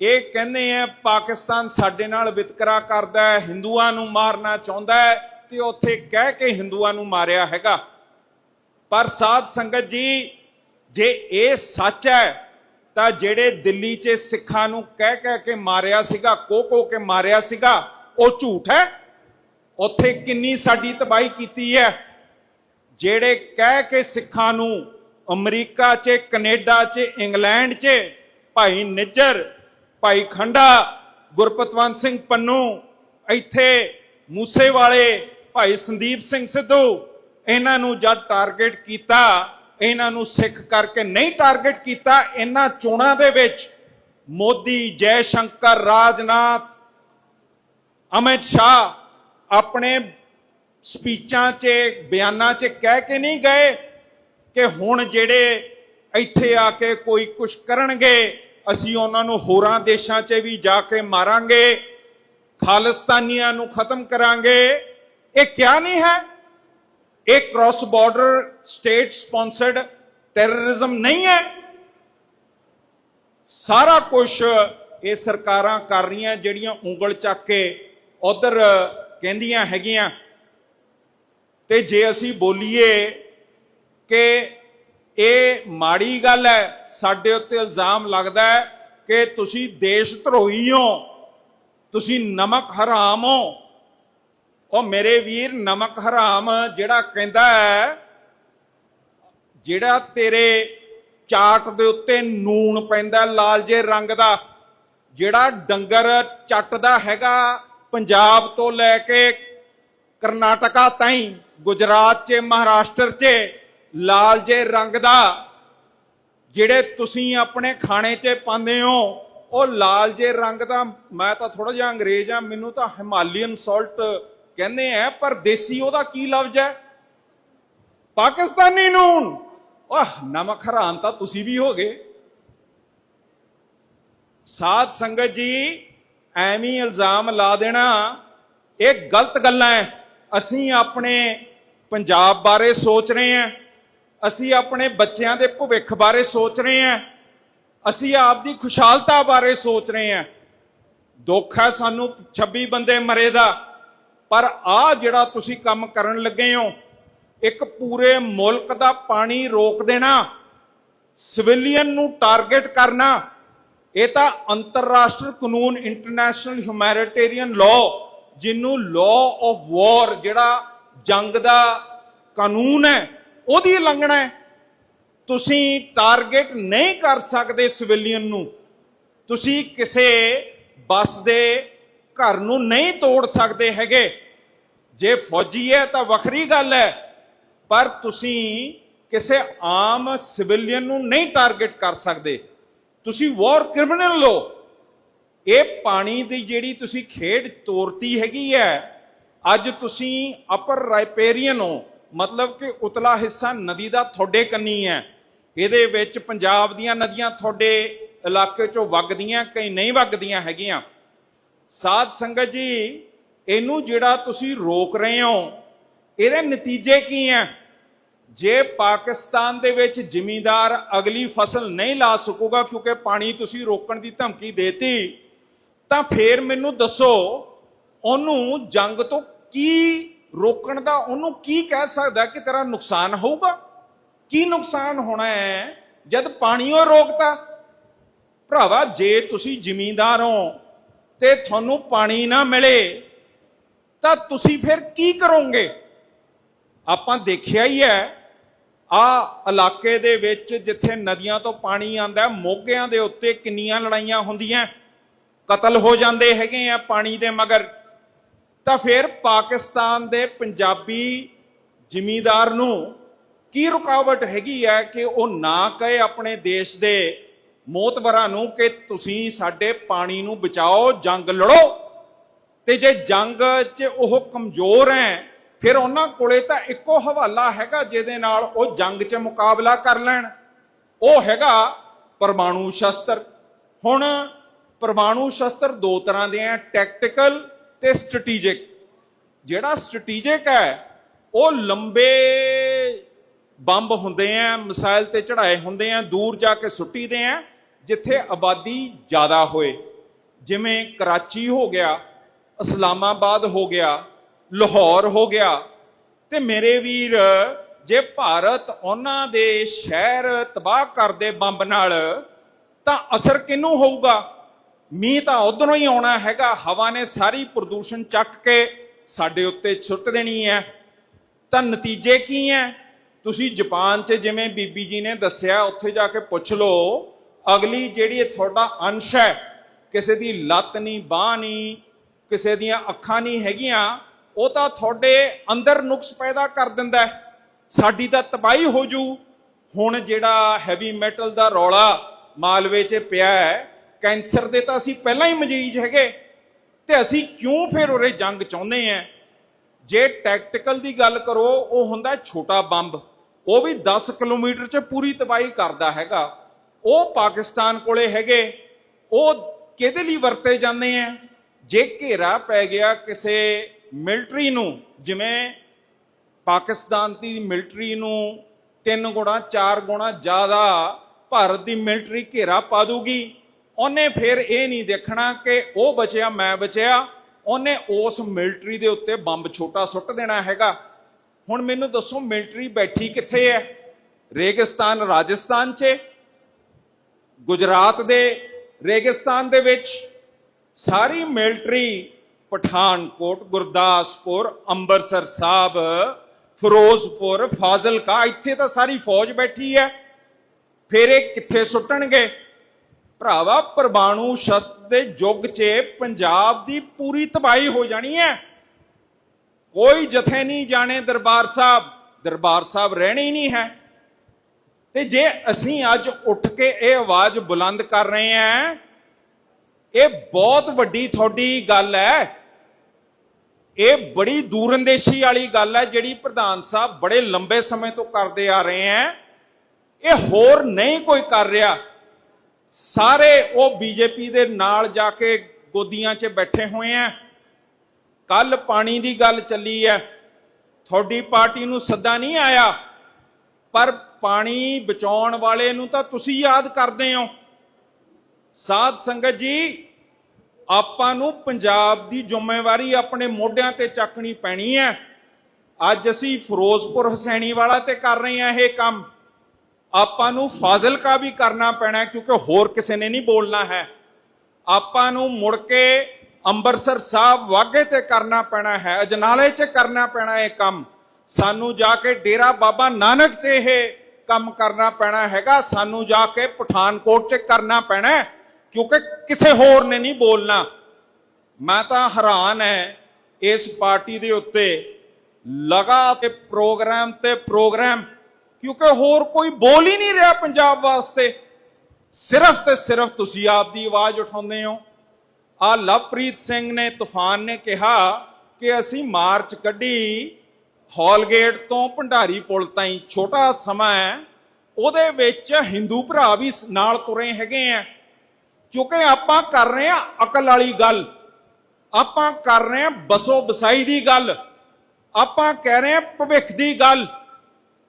ਇਹ ਕਹਿੰਦੇ ਆ ਪਾਕਿਸਤਾਨ ਸਾਡੇ ਨਾਲ ਵਿਤਕਰਾ ਕਰਦਾ ਹੈ, ਹਿੰਦੂਆਂ ਨੂੰ ਮਾਰਨਾ ਚਾਹੁੰਦਾ ਹੈ ਤੇ ਉੱਥੇ ਕਹਿ ਕੇ ਹਿੰਦੂਆਂ ਨੂੰ ਮਾਰਿਆ ਹੈਗਾ। ਪਰ ਸਾਧ ਸੰਗਤ ਜੀ, ਜੇ ਇਹ ਸੱਚ ਹੈ, ਤਾਂ ਜਿਹੜੇ ਦਿੱਲੀ 'ਚ ਸਿੱਖਾਂ ਨੂੰ ਕਹਿ ਕਹਿ ਕੇ ਮਾਰਿਆ ਸੀਗਾ ਕੋ ਕੋ ਕੇ ਮਾਰਿਆ ਸੀਗਾ, ਉਹ ਝੂਠ ਹੈ? ਉੱਥੇ ਕਿੰਨੀ ਸਾਡੀ ਤਬਾਹੀ ਕੀਤੀ ਹੈ? ਜਿਹੜੇ ਕਹਿ ਕੇ ਸਿੱਖਾਂ ਨੂੰ ਅਮਰੀਕਾ 'ਚ, ਕੈਨੇਡਾ 'ਚ, ਇੰਗਲੈਂਡ 'ਚ, ਭਾਈ ਨਿੱਜਰ, ਭਾਈ ਖੰਡਾ, ਗੁਰਪਤਵੰਤ ਸਿੰਘ ਪੰਨੂ, ਇੱਥੇ ਮੂਸੇ ਵਾਲੇ ਭਾਈ ਸੰਦੀਪ ਸਿੰਘ ਸਿੱਧੂ, ਇਹਨਾਂ ਨੂੰ ਜਦ ਟਾਰਗੇਟ ਕੀਤਾ, ਇਹਨਾਂ ਨੂੰ ਸਿੱਖ ਕਰਕੇ ਨਹੀਂ ਟਾਰਗੇਟ ਕੀਤਾ, ਇਹਨਾਂ ਚੋਣਾਂ ਦੇ ਵਿੱਚ ਮੋਦੀ, ਜੈ ਸ਼ੰਕਰ, ਰਾਜਨਾਥ, ਅਮਿਤ ਸ਼ਾਹ ਆਪਣੇ ਸਪੀਚਾਂ 'ਚ, ਬਿਆਨਾਂ 'ਚ ਕਹਿ ਕੇ ਨਹੀਂ ਗਏ ਕਿ ਹੁਣ ਜਿਹੜੇ ਇੱਥੇ ਆ ਕੇ ਕੋਈ ਕੁਝ ਕਰਨਗੇ, ਅਸੀਂ ਉਹਨਾਂ ਨੂੰ ਹੋਰਾਂ ਦੇਸ਼ਾਂ 'ਚ ਵੀ ਜਾ ਕੇ ਮਾਰਾਂਗੇ, ਖਾਲਿਸਤਾਨੀਆਂ ਨੂੰ ਖਤਮ ਕਰਾਂਗੇ। ਇਹ ਕਿਆ ਨਹੀਂ ਹੈ? ਇਹ cross border state sponsored terrorism ਨਹੀਂ ਹੈ। ਸਾਰਾ ਕੁਝ ਇਹ ਸਰਕਾਰਾਂ ਕਰ ਰਹੀਆਂ ਜਿਹੜੀਆਂ ਉਂਗਲ ਚੱਕ ਕੇ ਉਧਰ ਕਹਿੰਦੀਆਂ ਹੈਗੀਆਂ। ਤੇ ਜੇ ਅਸੀਂ ਬੋਲੀਏ ਕਿ ਇਹ ਮਾੜੀ ਗੱਲ ਹੈ, ਸਾਡੇ ਉੱਤੇ ਇਲਜ਼ਾਮ ਲੱਗਦਾ ਹੈ ਕਿ ਤੁਸੀਂ ਦੇਸ਼ ਧਰੋਹੀ ਹੋ, ਤੁਸੀਂ ਨਮਕ ਹਰਾਮ ਹੋ। ਉਹ ਮੇਰੇ ਵੀਰ, ਨਮਕ ਹਰਾਮ ਜਿਹੜਾ ਕਹਿੰਦਾ ਹੈ, ਜਿਹੜਾ ਤੇਰੇ ਚਾਟ ਦੇ ਉੱਤੇ ਨੂਣ ਪੈਂਦਾ, ਲਾਲ ਜੇ ਰੰਗ ਦਾ, ਜਿਹੜਾ ਡੰਗਰ ਚੱਟਦਾ ਹੈਗਾ ਪੰਜਾਬ ਤੋਂ ਲੈ ਕੇ ਕਰਨਾਟਕਾ ਤਾਈਂ, ਗੁਜਰਾਤ 'ਚ, ਮਹਾਰਾਸ਼ਟਰ 'ਚ, ਲਾਲ ਜੇ ਰੰਗ ਦਾ, ਜਿਹੜੇ ਤੁਸੀਂ ਆਪਣੇ ਖਾਣੇ 'ਚ ਪਾਉਂਦੇ ਹੋ, ਉਹ ਲਾਲ ਜੇ ਰੰਗ ਦਾ, ਮੈਂ ਤਾਂ ਥੋੜਾ ਜਿਹਾ ਅੰਗਰੇਜ਼ ਆ ਮੈਨੂੰ ਤਾਂ ਹਿਮਾਲੀਅਨ ਸਾਲਟ ਕਹਿੰਦੇ ਆ, ਪਰ ਦੇਸੀ ਉਹਦਾ ਕੀ ਲਫ਼ਜ਼ ਹੈ? ਪਾਕਿਸਤਾਨੀ ਨੂਨ! ਆਹ, ਨਮਕ ਹਰਾਮ ਤਾਂ ਤੁਸੀਂ ਵੀ ਹੋਗੇ। ਸਾਧ ਸੰਗਤ ਜੀ ਐਵੇਂ ਇਲਜ਼ਾਮ ਲਾ ਦੇਣਾ, ਇਹ ਗਲਤ ਗੱਲਾਂ ਹੈ ਅਸੀਂ ਆਪਣੇ ਪੰਜਾਬ ਬਾਰੇ ਸੋਚ ਰਹੇ ਹਾਂ ਅਸੀਂ ਆਪਣੇ ਬੱਚਿਆਂ ਦੇ ਭਵਿੱਖ ਬਾਰੇ ਸੋਚ ਰਹੇ ਹਾਂ ਅਸੀਂ ਆਪ ਦੀ ਖੁਸ਼ਹਾਲਤਾ ਬਾਰੇ ਸੋਚ ਰਹੇ ਹਾਂ ਦੁੱਖ ਹੈ ਸਾਨੂੰ 26 ਬੰਦੇ ਮਰੇ ਦਾ। ਪਰ ਆ ਜਿਹੜਾ ਤੁਸੀਂ ਕੰਮ ਕਰਨ ਲੱਗੇ ਹੋ, ਇੱਕ ਪੂਰੇ ਮੁਲਕ ਦਾ ਪਾਣੀ ਰੋਕ ਦੇਣਾ, ਸਿਵਿਲੀਅਨ ਨੂੰ ਟਾਰਗੇਟ ਕਰਨਾ ਇਹ ਤਾਂ ਅੰਤਰਰਾਸ਼ਟਰੀ ਕਾਨੂੰਨ ਇੰਟਰਨੈਸ਼ਨਲ ਹਿਊਮੈਨਿਟੇਰੀਅਨ ਲਾਅ ਜਿਹਨੂੰ ਲਾਅ ਆਫ ਵਾਰ ਜਿਹੜਾ ਜੰਗ ਦਾ ਕਾਨੂੰਨ ਹੈ, ਉਹਦੀ ਉਲੰਘਣਾ ਹੈ। ਤੁਸੀਂ ਟਾਰਗੇਟ ਨਹੀਂ ਕਰ ਸਕਦੇ ਸਿਵਿਲੀਅਨ ਨੂੰ। ਤੁਸੀਂ ਕਿਸੇ ਬੱਸ ਦੇ ਘਰ ਨੂੰ ਨਹੀਂ ਤੋੜ ਸਕਦੇ ਹੈਗੇ। ਜੇ ਫੌਜੀ ਹੈ ਤਾਂ ਵੱਖਰੀ ਗੱਲ ਹੈ, ਪਰ ਤੁਸੀਂ ਕਿਸੇ ਆਮ ਸਿਵਿਲੀਅਨ ਨੂੰ ਨਹੀਂ ਟਾਰਗੇਟ ਕਰ ਸਕਦੇ। ਤੁਸੀਂ ਵਾਰ ਕ੍ਰਿਮੀਨਲ ਹੋ। ਇਹ ਪਾਣੀ ਦੀ ਜਿਹੜੀ ਤੁਸੀਂ ਖੇਡ ਤੋਰਤੀ ਹੈਗੀ ਹੈ, ਅੱਜ ਤੁਸੀਂ ਅਪਰ ਰਾਈਪੇਰੀਅਨ ਹੋ। ਮਤਲਬ ਕਿ ਉਤਲਾ ਹਿੱਸਾ ਨਦੀ ਦਾ ਤੁਹਾਡੇ ਕੰਨੀ ਹੈ। ਇਹਦੇ ਵਿੱਚ ਪੰਜਾਬ ਦੀਆਂ ਨਦੀਆਂ ਤੁਹਾਡੇ ਇਲਾਕੇ ਚੋਂ ਵਗਦੀਆਂ ਕਈ ਨਹੀਂ ਵਗਦੀਆਂ ਹੈਗੀਆਂ। ਸਾਧ ਸੰਗਤ ਜੀ, ਇਹਨੂੰ ਜਿਹੜਾ ਤੁਸੀਂ ਰੋਕ ਰਹੇ ਹੋ, ਇਹਦੇ ਨਤੀਜੇ ਕੀ ਹੈ? ਜੇ ਪਾਕਿਸਤਾਨ ਦੇ ਵਿੱਚ ਜ਼ਿਮੀਂਦਾਰ ਅਗਲੀ ਫਸਲ ਨਹੀਂ ਲਾ ਸਕੂਗਾ ਕਿਉਂਕਿ ਪਾਣੀ ਤੁਸੀਂ ਰੋਕਣ ਦੀ ਧਮਕੀ ਦੇਤੀ, ਤਾਂ ਫੇਰ ਮੈਨੂੰ ਦੱਸੋ, ਉਹਨੂੰ ਜੰਗ ਤੋਂ ਕੀ ਰੋਕਣ ਦਾ, ਉਹਨੂੰ ਕੀ ਕਹਿ ਸਕਦਾ ਕਿ ਤੇਰਾ ਨੁਕਸਾਨ ਹੋਊਗਾ? ਕੀ ਨੁਕਸਾਨ ਹੋਣਾ ਹੈ? ਜਦ ਪਾਣੀਓ ਰੋਕਤਾ, ਭਰਾਵਾ ਜੇ ਤੁਸੀਂ ਜ਼ਿਮੀਂਦਾਰ ਹੋ ਤੇ ਤੁਹਾਨੂੰ ਪਾਣੀ ਨਾ ਮਿਲੇ, ਤਾਂ ਤੁਸੀਂ ਫਿਰ ਕੀ ਕਰੋਗੇ? ਆਪਾਂ ਦੇਖਿਆ ਹੀ ਹੈ, ਆ ਇਲਾਕੇ ਦੇ ਵਿੱਚ ਜਿੱਥੇ ਨਦੀਆਂ ਤੋਂ ਪਾਣੀ ਆਂਦਾ ਮੋਗਿਆਂ ਦੇ ਉੱਤੇ ਕਿੰਨੀਆਂ ਲੜਾਈਆਂ ਹੁੰਦੀਆਂ ਕਤਲ ਹੋ ਜਾਂਦੇ ਹੈਗੇ ਆ ਪਾਣੀ ਦੇ ਮਗਰ। ਤਾਂ ਫਿਰ ਪਾਕਿਸਤਾਨ ਦੇ ਪੰਜਾਬੀ ਜ਼ਿਮੀਂਦਾਰ ਨੂੰ ਕੀ ਰੁਕਾਵਟ ਹੈਗੀ ਹੈ ਕਿ ਉਹ ਨਾ ਕਹੇ ਆਪਣੇ ਦੇਸ਼ ਦੇ ਮੋਤਬਰਾਂ ਨੂੰ ਕਿ ਤੁਸੀਂ ਸਾਡੇ ਪਾਣੀ ਨੂੰ ਬਚਾਓ, ਜੰਗ ਲੜੋ। ਤੇ ਜੇ ਜੰਗ 'ਚ ਉਹ ਕਮਜ਼ੋਰ ਹੈ ਫਿਰ ਉਹਨਾਂ ਕੋਲੇ ਤਾਂ ਇੱਕੋ ਹਵਾਲਾ ਹੈਗਾ ਜਿਹਦੇ ਨਾਲ ਉਹ ਜੰਗ 'ਚ ਮੁਕਾਬਲਾ ਕਰ ਲੈਣ। ਉਹ ਹੈਗਾ ਪਰਮਾਣੂ ਸ਼ਸਤਰ। ਹੁਣ ਪਰਮਾਣੂ ਸ਼ਸਤਰ ਦੋ ਤਰ੍ਹਾਂ ਦੇ ਆ ਟੈਕਟੀਕਲ ਤੇ ਸਟ੍ਰੈਟੇਜਿਕ ਜਿਹੜਾ ਸਟ੍ਰੈਟੇਜਿਕ ਹੈ, ਉਹ ਲੰਬੇ ਬੰਬ ਹੁੰਦੇ ਆ ਮਿਸਾਈਲ ਤੇ ਚੜਾਏ ਹੁੰਦੇ ਆ, ਦੂਰ ਜਾ ਕੇ ਸੁੱਟੀਦੇ ਆ, ਜਿੱਥੇ ਆਬਾਦੀ ਜ਼ਿਆਦਾ ਹੋਏ। ਜਿਵੇਂ ਕਰਾਚੀ ਹੋ ਗਿਆ, ਇਸਲਾਮਾਬਾਦ ਹੋ ਗਿਆ ਲਾਹੌਰ ਹੋ ਗਿਆ ਤੇ ਮੇਰੇ ਵੀਰ, ਜੇ ਭਾਰਤ ਉਹਨਾਂ ਦੇ ਸ਼ਹਿਰ ਤਬਾਹ ਕਰਦੇ ਬੰਬ ਨਾਲ, ਤਾਂ ਅਸਰ ਕਿਹਨੂੰ ਹੋਊਗਾ? ਮੀਂਹ ਤਾਂ ਉਧਰੋਂ ਹੀ ਆਉਣਾ ਹੈਗਾ, ਹਵਾ ਨੇ ਸਾਰੀ ਪ੍ਰਦੂਸ਼ਣ ਚੱਕ ਕੇ ਸਾਡੇ ਉੱਤੇ ਛੁੱਟ ਦੇਣੀ ਹੈ। ਤਾਂ ਨਤੀਜੇ ਕੀ ਹੈ? ਤੁਸੀਂ ਜਾਪਾਨ 'ਚ ਜਿਵੇਂ ਬੀਬੀ ਜੀ ਨੇ ਦੱਸਿਆ, ਉੱਥੇ ਜਾ ਕੇ ਪੁੱਛ ਲਓ, ਅਗਲੀ ਜਿਹੜੀ ਤੁਹਾਡਾ ਅੰਸ਼ ਹੈ, ਕਿਸੇ ਦੀ ਲੱਤ ਨਹੀਂ, ਬਾਹ ਨਹੀਂ, ਕਿਸੇ ਦੀਆਂ ਅੱਖਾਂ ਨਹੀਂ ਹੈਗੀਆਂ ਉਹ ਤਾਂ ਤੁਹਾਡੇ ਅੰਦਰ ਨੁਕਸ ਪੈਦਾ ਕਰ ਦਿੰਦਾ ਹੈ। ਸਾਡੀ ਤਾਂ ਤਬਾਹੀ ਹੋ ਜੂ। ਹੁਣ ਜਿਹੜਾ ਹੈਵੀ ਮੈਟਲ ਦਾ ਰੌਲਾ ਮਾਲਵੇ 'ਚ ਪਿਆ ਹੈ, ਕੈਂਸਰ ਦੇ ਤਾਂ ਅਸੀਂ ਪਹਿਲਾਂ ਹੀ ਮਰੀਜ਼ ਹੈਗੇ। ਤੇ ਅਸੀਂ ਕਿਉਂ ਫਿਰ ਉਰੇ ਜੰਗ ਚਾਹੁੰਦੇ ਆਂ ਜੇ ਟੈਕਟੀਕਲ ਦੀ ਗੱਲ ਕਰੋ, ਉਹ ਹੁੰਦਾ ਛੋਟਾ ਬੰਬ। ਉਹ ਵੀ 10 ਕਿਲੋਮੀਟਰ 'ਚ ਪੂਰੀ ਤਬਾਹੀ ਕਰਦਾ ਹੈਗਾ। ਉਹ ਪਾਕਿਸਤਾਨ ਕੋਲੇ ਹੈਗੇ। ਉਹ ਕਿਹਦੇ ਲਈ ਵਰਤੇ ਜਾਂਦੇ ਆ? ਜੇ ਘੇਰਾ ਪੈ ਗਿਆ ਕਿਸੇ ਮਿਲਟਰੀ ਨੂੰ, ਜਿਵੇਂ ਪਾਕਿਸਤਾਨ ਦੀ ਮਿਲਟਰੀ ਨੂੰ ਤਿੰਨ ਗੁਣਾ, ਚਾਰ ਗੁਣਾ ਜ਼ਿਆਦਾ ਭਾਰਤ ਦੀ ਮਿਲਟਰੀ ਘੇਰਾ ਪਾ ਦੂਗੀ ਉਹਨੇ ਫਿਰ ਇਹ ਨਹੀਂ ਦੇਖਣਾ ਕਿ ਉਹ ਬਚਿਆ, ਮੈਂ ਬਚਿਆ। ਉਹਨੇ ਉਸ ਮਿਲਟਰੀ ਦੇ ਉੱਤੇ ਬੰਬ ਛੋਟਾ ਸੁੱਟ ਦੇਣਾ ਹੈਗਾ। ਹੁਣ ਮੈਨੂੰ ਦੱਸੋ, ਮਿਲਟਰੀ ਬੈਠੀ ਕਿੱਥੇ ਹੈ? ਰੇਗਿਸਤਾਨ ਰਾਜਸਥਾਨ 'ਚ, ਗੁਜਰਾਤ ਦੇ ਰੇਗਿਸਤਾਨ ਦੇ ਵਿੱਚ। ਸਾਰੀ ਮਿਲਟਰੀ ਪਠਾਨਕੋਟ, ਗੁਰਦਾਸਪੁਰ ਅੰਮ੍ਰਿਤਸਰ ਸਾਹਿਬ, ਫਿਰੋਜ਼ਪੁਰ, ਫਾਜ਼ਿਲਕਾ, ਇੱਥੇ ਤਾਂ ਸਾਰੀ ਫੌਜ ਬੈਠੀ ਹੈ। ਫਿਰ ਇਹ ਕਿੱਥੇ ਸੁੱਟਣਗੇ? ਭਰਾਵਾ, ਪਰਮਾਣੂ ਸ਼ਸਤਰ ਦੇ ਯੁੱਗ 'ਚ ਪੰਜਾਬ ਦੀ ਪੂਰੀ ਤਬਾਹੀ ਹੋ ਜਾਣੀ ਹੈ। ਕੋਈ ਜਥੇ ਨਹੀਂ ਜਾਣੇ ਦਰਬਾਰ ਸਾਹਿਬ। ਦਰਬਾਰ ਸਾਹਿਬ ਰਹਿਣੇ ਹੀ ਨਹੀਂ ਹੈ। ਤੇ ਜੇ ਅਸੀਂ ਅੱਜ ਉੱਠ ਕੇ ਇਹ ਆਵਾਜ਼ ਬੁਲੰਦ ਕਰ ਰਹੇ ਹਾਂ ਇਹ ਬਹੁਤ ਵੱਡੀ ਤੁਹਾਡੀ ਗੱਲ ਹੈ। ਇਹ ਬੜੀ ਦੂਰਅੰਦੇਸ਼ੀ ਵਾਲੀ ਗੱਲ ਹੈ ਜਿਹੜੀ ਪ੍ਰਧਾਨ ਸਾਹਿਬ ਬੜੇ ਲੰਬੇ ਸਮੇਂ ਤੋਂ ਕਰਦੇ ਆ ਰਹੇ ਹੈ ਇਹ ਹੋਰ ਨਹੀਂ ਕੋਈ ਕਰ ਰਿਹਾ। ਸਾਰੇ ਉਹ ਬੀਜੇਪੀ ਦੇ ਨਾਲ ਜਾ ਕੇ ਗੋਦੀਆਂ 'ਚ ਬੈਠੇ ਹੋਏ ਆ ਕੱਲ ਪਾਣੀ ਦੀ ਗੱਲ ਚੱਲੀ ਹੈ ਤੁਹਾਡੀ ਪਾਰਟੀ ਨੂੰ ਸੱਦਾ ਨਹੀਂ ਆਇਆ। ਪਰ ਪਾਣੀ ਬਚਾਉਣ ਵਾਲੇ ਨੂੰ ਤਾਂ ਤੁਸੀਂ ਯਾਦ ਕਰਦੇ ਹੋ। ਸਾਧ ਸੰਗਤ ਜੀ ਆਪਾਂ ਨੂੰ ਪੰਜਾਬ ਦੀ ਜ਼ਿੰਮੇਵਾਰੀ ਆਪਣੇ ਮੋਢਿਆਂ ਤੇ ਚੱਕਣੀ ਪੈਣੀ ਹੈ। ਅੱਜ ਅਸੀਂ ਫਿਰੋਜ਼ਪੁਰ ਹਸੈਣੀ ਵਾਲਾ ਤੇ ਕਰ ਰਹੇ ਹਾਂ ਇਹ ਕੰਮ। ਆਪਾਂ ਨੂੰ ਫਾਜ਼ਿਲਕਾ ਵੀ ਕਰਨਾ ਪੈਣਾ ਕਿਉਂਕਿ ਹੋਰ ਕਿਸੇ ਨੇ ਨਹੀਂ ਬੋਲਣਾ ਹੈ। ਆਪਾਂ ਨੂੰ ਮੁੜ ਕੇ ਅੰਮ੍ਰਿਤਸਰ ਸਾਹਿਬ ਵਾਗੇ ਤੇ ਕਰਨਾ ਪੈਣਾ ਹੈ, ਅਜਨਾਲੇ 'ਚ ਕਰਨਾ ਪੈਣਾ ਇਹ ਕੰਮ। ਸਾਨੂੰ ਜਾ ਕੇ ਡੇਰਾ ਬਾਬਾ ਨਾਨਕ 'ਚ ਇਹ ਕੰਮ ਕਰਨਾ ਪੈਣਾ ਹੈਗਾ। ਸਾਨੂੰ ਜਾ ਕੇ ਪਠਾਨਕੋਟ 'ਚ ਕਰਨਾ ਪੈਣਾ ਹੈ। ਕਿਉਂਕਿ ਕਿਸੇ ਹੋਰ ਨੇ ਨਹੀਂ ਬੋਲਣਾ। ਮੈਂ ਤਾਂ ਹੈਰਾਨ ਹੈ ਇਸ ਪਾਰਟੀ ਦੇ ਉੱਤੇ ਲਗਾ ਕੇ ਪ੍ਰੋਗਰਾਮ ਤੇ ਪ੍ਰੋਗਰਾਮ, ਕਿਉਂਕਿ ਹੋਰ ਕੋਈ ਬੋਲ ਹੀ ਨਹੀਂ ਰਿਹਾ ਪੰਜਾਬ ਵਾਸਤੇ। ਸਿਰਫ ਤੇ ਸਿਰਫ ਤੁਸੀਂ ਆਪ ਦੀ ਆਵਾਜ਼ ਉਠਾਉਂਦੇ ਹੋ। ਆ ਲਵਪ੍ਰੀਤ ਸਿੰਘ ਨੇ, ਤੂਫਾਨ ਨੇ ਕਿਹਾ ਕਿ ਅਸੀਂ ਮਾਰਚ ਕੱਢੀ ਹਾਲਗੇਟ ਤੋਂ ਭੰਡਾਰੀ ਪੁਲ ਤਾਈਂ ਛੋਟਾ ਸਮਾਂ ਉਹਦੇ ਵਿੱਚ ਹਿੰਦੂ ਭਰਾ ਵੀ ਨਾਲ ਤੁਰੇ ਹੈਗੇ ਆ ਕਿਉਂਕਿ ਆਪਾਂ ਕਰ ਰਹੇ ਆ ਅਕਲ ਵਾਲੀ ਗੱਲ। ਆਪਾਂ ਕਰ ਰਹੇ ਆ ਬਸੋ ਬਸਾਈ ਦੀ ਗੱਲ। ਆਪਾਂ ਕਹਿ ਰਹੇ ਆ ਭਵਿੱਖ ਦੀ ਗੱਲ।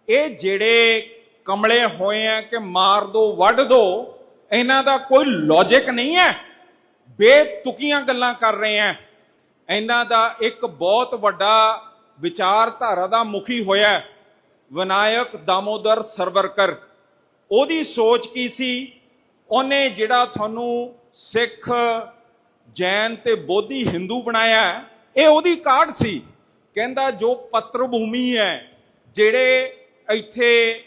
ਇਹ ਜਿਹੜੇ ਕਮਲੇ ਹੋਏ ਆ ਕਿ ਮਾਰ ਦੋ, ਵੱਢ ਦੋ, ਇਹਨਾਂ ਦਾ ਕੋਈ ਲੌਜੀਕ ਨਹੀਂ ਹੈ। ਬੇਤੁਕੀਆਂ ਗੱਲਾਂ ਕਰ ਰਹੇ ਆ। ਇਹਨਾਂ ਦਾ ਇੱਕ ਬਹੁਤ ਵੱਡਾ ਵਿਚਾਰਧਾਰਾ ਦਾ ਮੁਖੀ ਹੋਇਆ ਵਿਨਾਇਕ ਦਾਮੋਦਰ ਸਰਵਰਕਰ। ਉਹਦੀ ਸੋਚ ਕੀ ਸੀ? ਉਹਨੇ ਜਿਹੜਾ ਤੁਹਾਨੂੰ ਸਿੱਖ, ਜੈਨ ਤੇ ਬੋਧੀ ਹਿੰਦੂ ਬਣਾਇਆ ਇਹ ਉਹਦੀ ਕਾਢ ਸੀ। ਕਹਿੰਦਾ ਜੋ ਪੱਤਰ ਭੂਮੀ ਹੈ, ਜਿਹੜੇ ਇੱਥੇ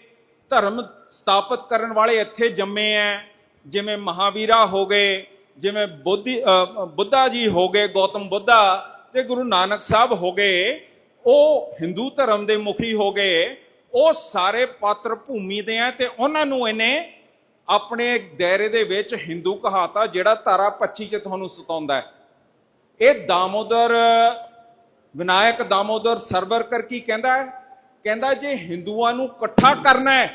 ਧਰਮ ਸਥਾਪਿਤ ਕਰਨ ਵਾਲੇ ਇੱਥੇ ਜੰਮੇ ਐ ਜਿਵੇਂ ਮਹਾਵੀਰਾ ਹੋ ਗਏ, ਜਿਵੇਂ ਬੁੱਧੀ ਬੁੱਧਾ ਜੀ ਹੋ ਗਏ, ਗੌਤਮ ਬੁੱਧਾ ਤੇ ਗੁਰੂ ਨਾਨਕ ਸਾਹਿਬ ਹੋ ਗਏ, ਉਹ ਹਿੰਦੂ ਧਰਮ ਦੇ ਮੁਖੀ ਹੋ ਗਏ, ਉਹ ਸਾਰੇ ਪਾਤਰ ਭੂਮੀ ਦੇ ਆ ਤੇ ਉਹਨਾਂ ਨੂੰ ਇਹਨੇ ਆਪਣੇ ਦਾਇਰੇ ਦੇ ਵਿੱਚ ਹਿੰਦੂ ਕਹਾਤਾ ਜਿਹੜਾ ਧਾਰਾ 25 ਚ ਤੁਹਾਨੂੰ ਸਤਾਉਂਦਾ ਹੈ। ਇਹ ਦਾਮੋਦਰ, ਵਿਨਾਇਕ ਦਾਮੋਦਰ ਸਰਵਰਕਰ ਕੀ ਕਹਿੰਦਾ ਹੈ? ਕਹਿੰਦਾ ਜੇ ਹਿੰਦੂਆਂ ਨੂੰ ਇਕੱਠਾ ਕਰਨਾ ਹੈ,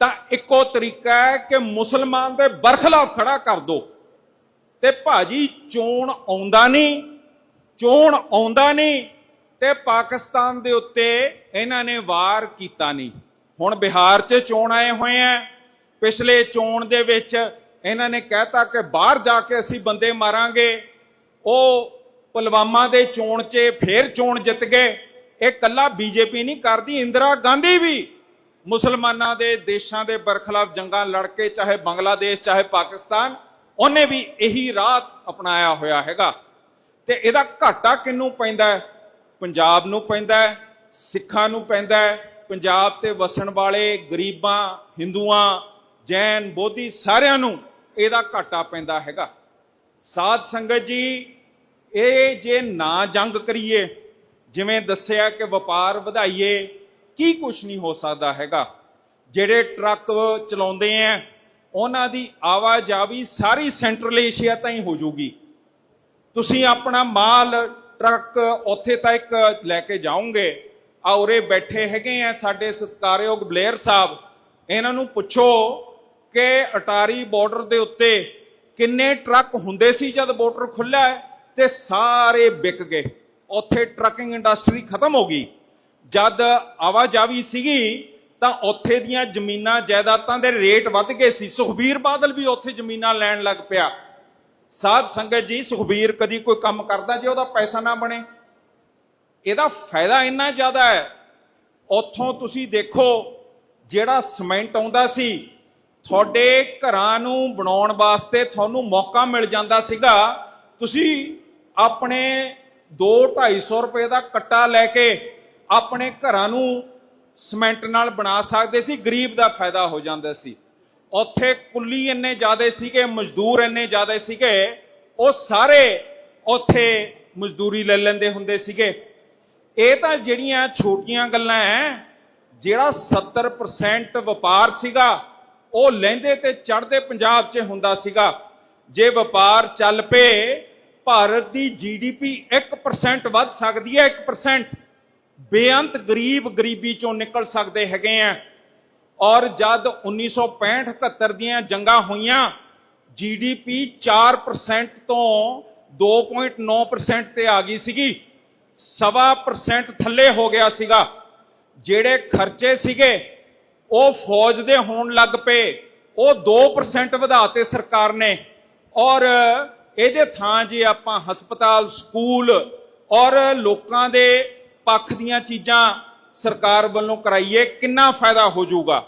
ਤਾਂ ਇੱਕੋ ਤਰੀਕਾ ਹੈ ਕਿ ਮੁਸਲਮਾਨ ਦੇ ਬਰਖਲਾਫ ਖੜਾ ਕਰ ਦੋ। ਤੇ ਭਾਜੀ ਚੋਣ ਆਉਂਦਾ ਨਹੀਂ, ਚੋਣ ਆਉਂਦਾ ਨਹੀਂ ਤੇ ਪਾਕਿਸਤਾਨ ਦੇ ਉੱਤੇ ਇਹਨਾਂ ਨੇ ਵਾਰ ਕੀਤਾ ਨਹੀਂ। ਹੁਣ ਬਿਹਾਰ 'ਚ ਚੋਣ ਆਏ ਹੋਏ ਆ। ਪਿਛਲੇ ਚੋਣ ਦੇ ਵਿੱਚ ਇਹਨਾਂ ਨੇ ਕਹਿਤਾ ਕਿ ਬਾਹਰ ਜਾ ਕੇ ਅਸੀਂ ਬੰਦੇ ਮਾਰਾਂਗੇ। ਉਹ ਪੁਲਵਾਮਾ ਦੇ ਚੋਣ 'ਚ ਫੇਰ ਚੋਣ ਜਿੱਤ ਗਏ। ਇਹ ਕੱਲਾ ਬੀਜੇਪੀ ਨਹੀਂ ਕਰਦੀ, ਇੰਦਰਾ ਗਾਂਧੀ ਵੀ ਮੁਸਲਮਾਨਾਂ ਦੇ ਦੇਸ਼ਾਂ ਦੇ ਬਰਖਲਾਫ ਜੰਗਾਂ ਲੜ ਕੇ, ਚਾਹੇ ਬੰਗਲਾਦੇਸ਼, ਚਾਹੇ ਪਾਕਿਸਤਾਨ, ਉਹਨੇ ਵੀ ਇਹੀ ਰਾਹ ਅਪਣਾਇਆ ਹੋਇਆ ਹੈਗਾ। ਤੇ ਇਹਦਾ ਘਾਟਾ ਕਿੰਨੂੰ ਪੈਂਦਾ ਪੰਜਾਬ ਨੂੰ ਪੈਂਦਾ ਸਿੱਖਾਂ ਨੂੰ ਪੈਂਦਾ ਪੰਜਾਬ ਤੇ ਵਸਣ ਵਾਲੇ ਗਰੀਬਾਂ, ਹਿੰਦੂਆਂ ਜੈਨ ਬੋਧੀ ਸਾਰਿਆਂ ਨੂੰ ਇਹਦਾ ਘਾਟਾ ਪੈਂਦਾ ਹੈਗਾ। ਸਾਧ ਸੰਗਤ ਜੀ, ਇਹ ਜੇ ਨਾ ਜੰਗ ਕਰੀਏ, ਜਿਵੇਂ ਦੱਸਿਆ ਕਿ ਵਪਾਰ ਵਧਾਈਏ, ਕੀ ਕੁਝ ਨਹੀਂ ਹੋ ਸਕਦਾ ਹੈਗਾ। ਜਿਹੜੇ ਟਰੱਕ ਚਲਾਉਂਦੇ ਆ, ਉਹਨਾਂ ਦੀ ਆਵਾਜਾਈ ਸਾਰੀ ਸੈਂਟਰਲ ਏਸ਼ੀਆ ਤਾਈਂ ਹੋ ਜਾਊਗੀ। ਤੁਸੀਂ ਆਪਣਾ ਮਾਲ, ਟਰੱਕ ਉੱਥੇ ਤੱਕ ਲੈ ਕੇ ਜਾਓਗੇ। ਆ ਉਰੇ ਬੈਠੇ ਹੈਗੇ ਆ ਸਾਡੇ ਸਤਿਕਾਰਯੋਗ ਬਲੇਅਰ ਸਾਹਿਬ, ਇਹਨਾਂ ਨੂੰ ਪੁੱਛੋ ਕਿ ਅਟਾਰੀ ਬਾਰਡਰ ਦੇ ਉੱਤੇ ਕਿੰਨੇ ਟਰੱਕ ਹੁੰਦੇ ਸੀ ਜਦ ਬਾਰਡਰ ਖੁੱਲਿਆ ਹੈ ਤੇ ਸਾਰੇ ਵਿਕ ਗਏ। ਉੱਥੇ ਟਰੱਕਿੰਗ ਇੰਡਸਟਰੀ ਖਤਮ ਹੋ ਗਈ। ਜਦ ਆਵਾਜਾਵੀ ਸੀਗੀ ਤਾਂ ਉੱਥੇ ਦੀਆਂ ਜ਼ਮੀਨਾਂ ਜਾਇਦਾਦਾਂ ਦੇ ਰੇਟ ਵੱਧ ਗਏ ਸੀ। ਸੁਖਬੀਰ ਬਾਦਲ ਵੀ ਉੱਥੇ ਜ਼ਮੀਨਾਂ ਲੈਣ ਲੱਗ ਪਿਆ। ਸਾਧ ਸੰਗਤ ਜੀ, ਸੁਖਬੀਰ ਕਦੀ ਕੋਈ ਕੰਮ ਕਰਦਾ ਜੇ ਉਹਦਾ ਪੈਸਾ ਨਾ ਬਣੇ। ਇਹਦਾ ਫਾਇਦਾ ਇੰਨਾ ਜ਼ਿਆਦਾ ਹੈ। ਉੱਥੋਂ ਤੁਸੀਂ ਦੇਖੋ ਜਿਹੜਾ ਸੀਮੈਂਟ ਆਉਂਦਾ ਸੀ ਤੁਹਾਡੇ ਘਰਾਂ ਨੂੰ ਬਣਾਉਣ ਵਾਸਤੇ ਤੁਹਾਨੂੰ ਮੌਕਾ ਮਿਲ ਜਾਂਦਾ ਸੀਗਾ। ਤੁਸੀਂ ਆਪਣੇ 2-250 ਰੁਪਏ ਦਾ ਕੱਟਾ ਲੈ ਕੇ ਆਪਣੇ ਘਰਾਂ ਨੂੰ ਸੀਮੈਂਟ ਨਾਲ ਬਣਾ ਸਕਦੇ ਸੀ, ਗਰੀਬ ਦਾ ਫਾਇਦਾ ਹੋ ਜਾਂਦਾ ਸੀ। ਉੱਥੇ ਕੁੱਲੀ ਇੰਨੇ ਜ਼ਿਆਦੇ ਸੀਗੇ, ਮਜ਼ਦੂਰ ਇੰਨੇ ਜ਼ਿਆਦੇ ਸੀਗੇ, ਉਹ ਸਾਰੇ ਉੱਥੇ ਮਜ਼ਦੂਰੀ ਲੈ ਲੈਂਦੇ ਹੁੰਦੇ ਸੀਗੇ। ਇਹ ਤਾਂ ਜਿਹੜੀਆਂ ਛੋਟੀਆਂ ਗੱਲਾਂ ਐ, ਜਿਹੜਾ 70% ਵਪਾਰ ਸੀਗਾ ਉਹ ਲਹਿੰਦੇ ਤੇ ਚੜ੍ਹਦੇ ਪੰਜਾਬ 'ਚ ਹੁੰਦਾ ਸੀਗਾ। ਜੇ ਵਪਾਰ ਚੱਲ ਪਏ, ਭਾਰਤ ਦੀ ਜੀਡੀਪੀ 1% ਵੱਧ ਸਕਦੀ ਹੈ 1% ਬੇਅੰਤ ਗਰੀਬ ਗਰੀਬੀ ਚੋਂ ਨਿਕਲ ਸਕਦੇ ਹੈਗੇ ਆ। ਔਰ ਜਦ 1965 71 ਦੀਆਂ ਜੰਗਾਂ ਹੋਈਆਂ ਜੀਡੀਪੀ 4% ਤੋਂ 2.9% ਤੇ ਆ ਗਈ ਸੀਗੀ। ਸਵਾ ਪਰਸੈਂਟ ਥੱਲੇ ਹੋ ਗਿਆ ਸੀਗਾ। ਜਿਹੜੇ ਖਰਚੇ ਸੀਗੇ ਉਹ ਫੌਜ ਦੇ ਹੋਣ ਲੱਗ ਪਏ। ਉਹ 2% ਵਧਾਤੇ ਸਰਕਾਰ ਨੇ। ਔਰ ਇਹਦੇ ਥਾਂ ਜੇ ਆਪਾਂ ਹਸਪਤਾਲ, ਸਕੂਲ ਔਰ ਲੋਕਾਂ ਦੇ ਪੱਖ ਦੀਆਂ ਚੀਜ਼ਾਂ ਸਰਕਾਰ ਵੱਲੋਂ ਕਰਾਈਏ, ਕਿੰਨਾ ਫਾਇਦਾ ਹੋ ਜਾਊਗਾ?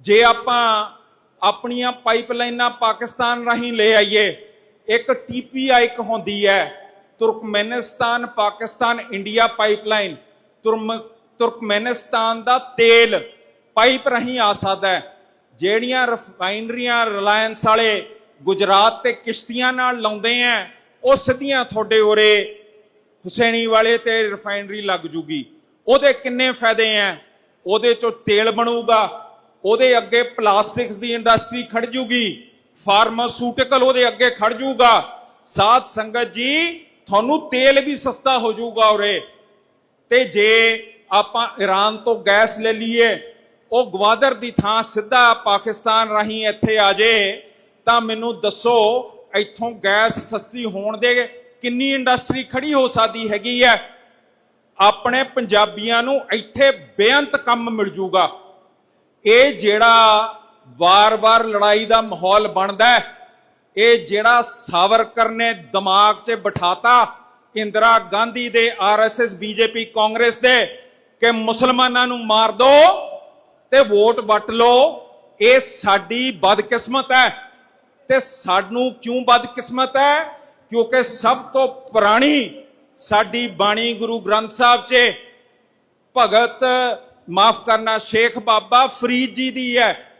ਜੇ ਆਪਾਂ ਆਪਣੀਆਂ ਪਾਈਪਲਾਈਨਾਂ ਪਾਕਿਸਤਾਨ ਰਾਹੀਂ ਲੈ ਆਈਏ, ਇੱਕ ਟੀਪੀਆਈ ਇੱਕ ਹੁੰਦੀ ਹੈ, ਤੁਰਕਮੈਨਿਸਤਾਨ, ਪਾਕਿਸਤਾਨ, ਇੰਡੀਆ ਪਾਈਪਲਾਈਨ, ਤੁਰਮ, ਤੁਰਕਮੇਨਿਸਤਾਨ ਦਾ ਤੇਲ। ਪਾਈਪ ਰਾਹੀਂ ਆ ਸਕਦਾ ਹੈ। ਜਿਹੜੀਆਂ ਰਿਫਾਈਨਰੀਆਂ ਰਿਲਾਇੰਸ ਵਾਲੇ ਗੁਜਰਾਤ ਤੇ ਕਿਸ਼ਤੀਆਂ ਨਾਲ ਲਾਉਂਦੇ ਆ, ਉਹ ਸਿੱਧੀਆਂ ਤੁਹਾਡੇ ਉਰੇ ਹੁਸੈਨੀ ਵਾਲੇ ਤੇ ਰਿਫਾਈਨਰੀ ਲੱਗ ਜੂਗੀ। ਉਹਦੇ ਕਿੰਨੇ ਫਾਇਦੇ ਆ? ਉਹਦੇ ਚੋਂ ਤੇਲ ਬਣੂਗਾ, ਉਹਦੇ ਅੱਗੇ ਪਲਾਸਟਿਕਸ ਦੀ ਇੰਡਸਟਰੀ ਖੜ ਜੂਗੀ, ਫਾਰਮਾਸੂਟੀਕਲ ਉਹਦੇ ਅੱਗੇ ਖੜ ਜੂਗਾ। ਸਾਧ ਸੰਗਤ ਜੀ, ਤੁਹਾਨੂੰ ਤੇਲ ਵੀ ਸਸਤਾ ਹੋ ਜਾਊਗਾ ਉਰੇ। ਤੇ ਜੇ ਆਪਾਂ ਈਰਾਨ ਤੋਂ ਗੈਸ ਲੈ ਲਈਏ ਉਹ ਗਵਾਦਰ ਦੀ ਥਾਂ ਸਿੱਧਾ ਪਾਕਿਸਤਾਨ ਰਾਹੀਂ ਇੱਥੇ ਆ ਜੇ, ਤਾਂ ਮੈਨੂੰ ਦੱਸੋ, ਇੱਥੋਂ ਗੈਸ ਸਸਤੀ ਹੋਣ ਦੇ ਕਿੰਨੀ ਇੰਡਸਟਰੀ ਖੜੀ ਹੋ ਸਕਦੀ ਹੈਗੀ ਹੈ? ਆਪਣੇ ਪੰਜਾਬੀਆਂ ਨੂੰ ਇੱਥੇ ਬੇਅੰਤ ਕੰਮ ਮਿਲ ਜੂਗਾ। ਇਹ ਜਿਹੜਾ ਵਾਰ-ਵਾਰ ਲੜਾਈ ਦਾ ਮਾਹੌਲ ਬਣਦਾ ਹੈ, ਇਹ ਜਿਹੜਾ ਸਾਵਰਕਰ ਨੇ ਦਿਮਾਗ 'ਚ ਬਿਠਾਤਾ, ਇੰਦਰਾ ਗਾਂਧੀ ਦੇ ਆਰਐਸਐਸ ਬੀਜੇਪੀ ਕਾਂਗਰਸ ਦੇ, ਕਿ ਮੁਸਲਮਾਨਾਂ ਨੂੰ ਮਾਰ ਦੋ ਤੇ ਵੋਟ ਵਟ ਲਓ। ਇਹ ਸਾਡੀ ਬਦਕਿਸਮਤ ਹੈ। ਤੇ ਸਾਨੂੰ ਕਿਉਂ ਬਦਕਿਸਮਤ ਹੈ? ਕਿਉਂਕਿ ਸਭ ਤੋਂ ਪੁਰਾਣੀ ਸਾਡੀ ਬਾਣੀ ਗੁਰੂ ਗ੍ਰੰਥ ਸਾਹਿਬ 'ਚ ਭਗਤ, ਮਾਫ ਕਰਨਾ, ਸ਼ੇਖ ਬਾਬਾ ਫਰੀਦ ਜੀ ਦੀ ਹੈ।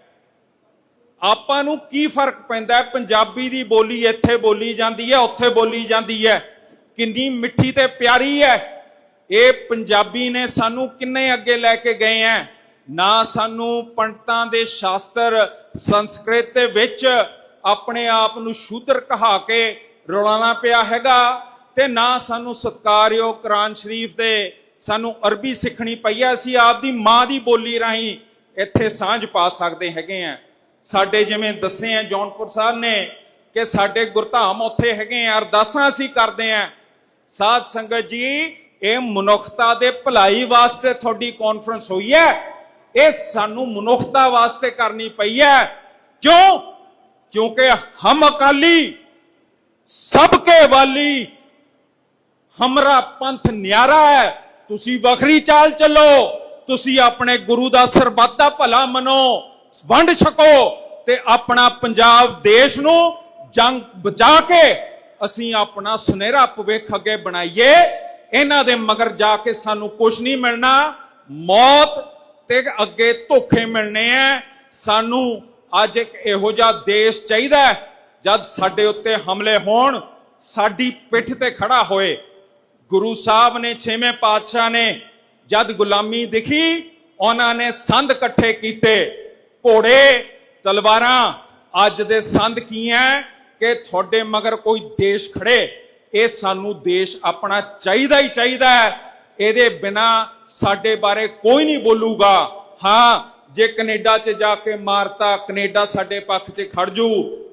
ਆਪਾਂ ਨੂੰ ਕੀ ਫ਼ਰਕ ਪੈਂਦਾ ਪੰਜਾਬੀ ਦੀ ਬੋਲੀ ਇੱਥੇ ਬੋਲੀ ਜਾਂਦੀ ਹੈ, ਉੱਥੇ ਬੋਲੀ ਜਾਂਦੀ ਹੈ। ਕਿੰਨੀ ਮਿੱਠੀ ਤੇ ਪਿਆਰੀ ਹੈ। ਇਹ ਪੰਜਾਬੀ ਨੇ ਸਾਨੂੰ ਕਿੰਨੇ ਅੱਗੇ ਲੈ ਕੇ ਗਏ ਹੈ? ਨਾ ਸਾਨੂੰ ਪੰਡਤਾਂ ਦੇ ਸ਼ਾਸਤਰ ਸੰਸਕ੍ਰਿਤ ਦੇ ਵਿੱਚ ਆਪਣੇ ਆਪ ਨੂੰ ਸ਼ੂਦਰ ਕਹਾ ਕੇ ਰੋਲਾਣਾ ਪਿਆ ਹੈਗਾ ਤੇ ਨਾ ਸਾਨੂੰ ਸਤਕਾਰਯੋਗ ਕੁਰਾਨ ਸ਼ਰੀਫ ਦੇ ਸਾਨੂੰ ਅਰਬੀ ਸਿੱਖਣੀ ਪਈ ਹੈ। ਅਸੀਂ ਆਪਦੀ ਮਾਂ ਦੀ ਬੋਲੀ ਰਾਹੀਂ ਇੱਥੇ ਸਾਂਝ ਪਾ ਸਕਦੇ ਹੈਗੇ ਆ ਸਾਡੇ ਜਿਵੇਂ ਦੱਸੇ ਆ ਜੌਨਪੁਰ ਸਾਹਿਬ ਨੇ ਕਿ ਸਾਡੇ ਗੁਰਧਾਮ ਉੱਥੇ ਹੈਗੇ ਆ, ਅਰਦਾਸਾਂ ਅਸੀਂ ਕਰਦੇ ਆ। ਸਾਧ ਸੰਗਤ ਜੀ, ਇਹ ਮਨੁੱਖਤਾ ਦੇ ਭਲਾਈ ਵਾਸਤੇ ਤੁਹਾਡੀ ਕਾਨਫਰੰਸ ਹੋਈ ਹੈ। ਇਹ ਸਾਨੂੰ ਮਨੁੱਖਤਾ ਵਾਸਤੇ ਕਰਨੀ ਪਈ ਹੈ। ਕਿਉਂ? ਕਿਉਂਕਿ ਹਮ ਅਕਾਲੀ ਸਭ ਕੇ ਵਾਲੀ, ਹਮਰਾ ਪੰਥ ਨਿਆਰਾ ਹੈ। ਤੁਸੀਂ ਵੱਖਰੀ ਚਾਲ ਚੱਲੋ। ਤੁਸੀਂ ਆਪਣੇ ਗੁਰੂ ਦਾ ਸਰਬੱਤ ਦਾ ਭਲਾ ਮੰਨੋ, ਵੰਡ ਛਕੋ ਤੇ ਆਪਣਾ ਪੰਜਾਬ ਦੇਸ਼ ਨੂੰ ਜੰਗ ਬਚਾ ਕੇ ਅਸੀਂ ਆਪਣਾ ਸੁਨਹਿਰਾ ਭਵਿੱਖ ਅੱਗੇ ਬਣਾਈਏ। ਇਹਨਾਂ ਦੇ ਮਗਰ ਜਾ ਕੇ ਸਾਨੂੰ ਕੁਝ ਨਹੀਂ ਮਿਲਣਾ। ਮੌਤ ਤੇ ਅੱਗੇ ਧੋਖੇ ਮਿਲਣੇ ਆ ਸਾਨੂੰ ਅੱਜ ਇੱਕ ਇਹੋ ਜਿਹਾ ਦੇਸ਼ ਚਾਹੀਦਾ ਜਦ ਸਾਡੇ ਉੱਤੇ ਹਮਲੇ ਹੋਣ, ਸਾਡੀ ਪਿੱਠ ਤੇ ਖੜਾ ਹੋਏ। ਗੁਰੂ ਸਾਹਿਬ ਨੇ, ਛੇਵੇਂ ਪਾਤਸ਼ਾਹ ਨੇ ਜਦ ਗੁਲਾਮੀ ਦਿਖੀ, ਉਹਨਾਂ ਨੇ ਸੰਦ ਇਕੱਠੇ ਕੀਤੇ। ਘੋੜੇ, ਤਲਵਾਰਾਂ, ਅੱਜ ਦੇ ਸੰਦ ਕੀ ਹੈ ਕਿ ਤੁਹਾਡੇ ਮਗਰ ਕੋਈ ਦੇਸ਼ ਖੜੇ। ਇਹ ਸਾਨੂੰ ਦੇਸ਼ ਆਪਣਾ ਚਾਹੀਦਾ ਹੀ ਚਾਹੀਦਾ ਹੈ ਇਹਦੇ ਬਿਨਾ ਸਾਡੇ ਬਾਰੇ ਕੋਈ ਨਹੀਂ ਬੋਲੂਗਾ। ਹਾਂ, ਜੇ ਕੈਨੇਡਾ 'ਚ ਜਾ ਕੇ ਮਾਰਤਾ, ਕੈਨੇਡਾ ਸਾਡੇ ਪੱਖ 'ਚ ਖੜ ਜੂ।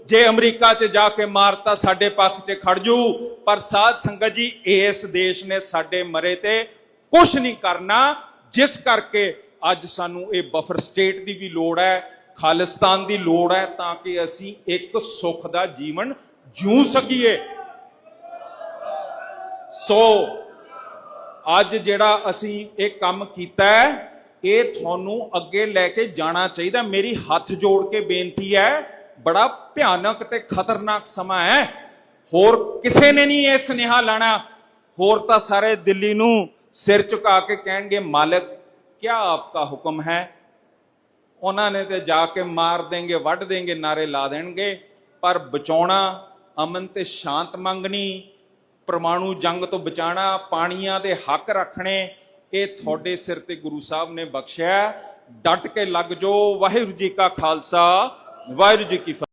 ਜੇ ਅਮਰੀਕਾ 'ਚ ਜਾ ਕੇ ਮਾਰਤਾ, ਸਾਡੇ ਪੱਖ 'ਚ ਖੜ ਜੂ। ਪਰ ਸਾਧ ਸੰਗਤ ਜੀ, ਇਸ ਦੇਸ਼ ਨੇ ਸਾਡੇ ਮਰੇ ਤੇ ਕੁਝ ਨਹੀਂ ਕਰਨਾ। ਜਿਸ ਕਰਕੇ ਅੱਜ ਸਾਨੂੰ ਇਹ ਬਫਰ ਸਟੇਟ ਦੀ ਵੀ ਲੋੜ ਹੈ, ਖਾਲਿਸਤਾਨ ਦੀ ਲੋੜ ਹੈ, ਤਾਂ ਕਿ ਅਸੀਂ ਇੱਕ ਸੁੱਖ ਦਾ ਜੀਵਨ ਜਿਉ ਸਕੀਏ। ਸੋ ਅੱਜ ਜਿਹੜਾ ਅਸੀਂ ਇਹ ਕੰਮ ਕੀਤਾ ਹੈ, ਇਹ ਤੁਹਾਨੂੰ ਅੱਗੇ ਲੈ ਕੇ ਜਾਣਾ ਚਾਹੀਦਾ। ਮੇਰੀ ਹੱਥ ਜੋੜ ਕੇ ਬੇਨਤੀ ਹੈ, ਬੜਾ ਭਿਆਨਕ ਤੇ ਖਤਰਨਾਕ ਸਮਾਂ ਹੈ। ਹੋਰ ਕਿਸੇ ਨੇ ਨਹੀਂ ਇਹ ਸੁਨੇਹਾ ਲਾਣਾ। ਹੋਰ ਤਾਂ ਸਾਰੇ ਦਿੱਲੀ ਨੂੰ ਸਿਰ ਝੁਕਾ ਕੇ ਕਹਿਣਗੇ, ਮਾਲਕ ਕੀ ਆਪਕਾ ਹੁਕਮ ਹੈ? ਉਹਨਾਂ ਨੇ ਤੇ ਜਾ ਕੇ ਮਾਰ ਦੇਂਗੇ ਵੱਢ ਦੇਂਗੇ ਨਾਰੇ ਲਾ ਦੇਣਗੇ। ਪਰ ਬਚਾਉਣਾ ਅਮਨ ਤੇ ਸ਼ਾਂਤ ਮੰਗਣੀ ਪਰਮਾਣੂ ਜੰਗ ਤੋਂ ਬਚਾਣਾ, ਪਾਣੀਆਂ ਦੇ ਹੱਕ ਰੱਖਣੇ, ਇਹ ਤੁਹਾਡੇ ਸਿਰ ਤੇ ਗੁਰੂ ਸਾਹਿਬ ਨੇ ਬਖਸ਼ਿਆ ਹੈ। ਡਟ ਕੇ ਲੱਗ ਜੋ ਵਾਹਿਗੁਰੂ ਜੀ ਕਾ ਖਾਲਸਾ, ਵਾਹਿਗੁਰੂ ਜੀ ਕੀ ਫਤਿਹ